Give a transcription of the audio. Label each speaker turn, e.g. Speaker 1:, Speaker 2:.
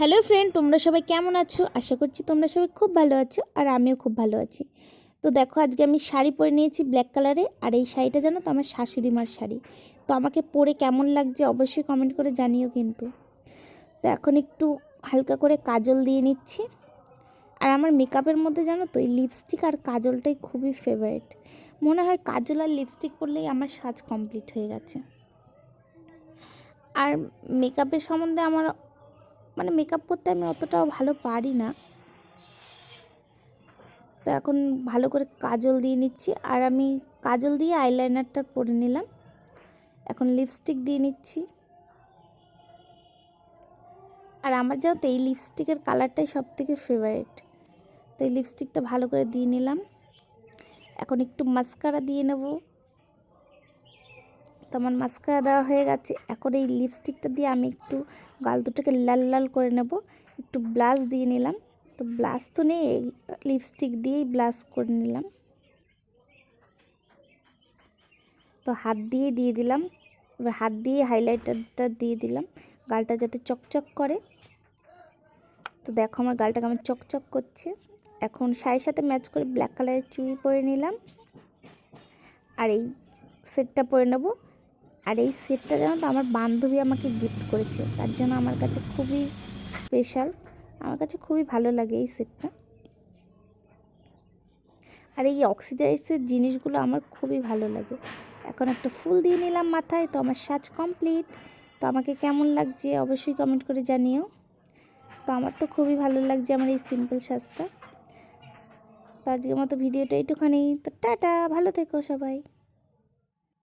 Speaker 1: Hello friend তোমরা সবাই কেমন আছো? আশা করছি তোমরা সবাই খুব ভালো আছো আর আমিও খুব ভালো আছি। তো দেখো, আজকে আমি শাড়ি পরে নিয়েছি ব্ল্যাক কালারে আর এই শাড়িটা জানো তো আমার শাশুড়ি মার শাড়ি। তো আমাকে পরে কেমন লাগছে অবশ্যই কমেন্ট করে জানিও কিন্তু। তো এখন একটু হালকা করে কাজল দিয়ে নিচ্ছি। আর আমার মেকআপের মধ্যে জানো তো এই লিপস্টিক আর কাজলটাই খুবই ফেভারিট মনে হয় কাজল আর লিপস্টিক পরলেই আমার সাজ কমপ্লিট হয়ে গেছে। আর মেকআপের সম্বন্ধে আমার মানে মেকআপ করতে আমি অতটাও ভালো পারি না। তো এখন ভালো করে কাজল দিয়ে নিচ্ছি। আর আমি কাজল দিয়ে আইলাইনারটা পরে নিলাম। এখন লিপস্টিক দিয়ে নিচ্ছি। আর আমার জানো তো এই লিপস্টিকের কালারটাই সব থেকে ফেভারিট তো এই লিপস্টিকটা ভালো করে দিয়ে নিলাম। এখন একটু মাস্কারা দিয়ে নেব। তো আমার মাস্কারা দেওয়া হয়ে গেছে। এখন এই লিপস্টিকটা দিয়ে আমি একটু গাল দুটোকে লাল লাল করে নেব। একটু ব্লাশ দিয়ে নিলাম। তো ব্লাশ তো নেই এই লিপস্টিক দিয়েই ব্লাশ করে নিলাম। তো হাত দিয়ে দিয়ে দিলাম। এবার হাত দিয়ে হাইলাইটারটা দিয়ে দিলাম। গালটা যাতে চকচক করে। তো দেখো আমার গালটা কেমন চকচক করছে। এখন শাড়ির সাথে ম্যাচ করে ব্ল্যাক কালারের চুড়ি পরে নিলাম। আর এই সেটটা পরে নেব। আর এই সেটটা জানো তো, আমার বান্ধবী আমাকে গিফট করেছে। তার জন্য আমার কাছে খুবই স্পেশাল আমার কাছে খুবই ভালো লাগে এই সেটটা। আর এই অক্সিডাইজের জিনিসগুলো আমার খুবই ভালো লাগে। এখন একটা ফুল দিয়ে নিলাম মাথায়, তো আমার সাজ কমপ্লিট তো আমাকে কেমন লাগছে অবশ্যই কমেন্ট করে জানিও। তো আমার তো খুবই ভালো লাগছে আমার এই সিম্পল সাজটা। তো আজকের মতো ভিডিওটা এইটুখানি। তো টাটা, ভালো থেকো সবাই।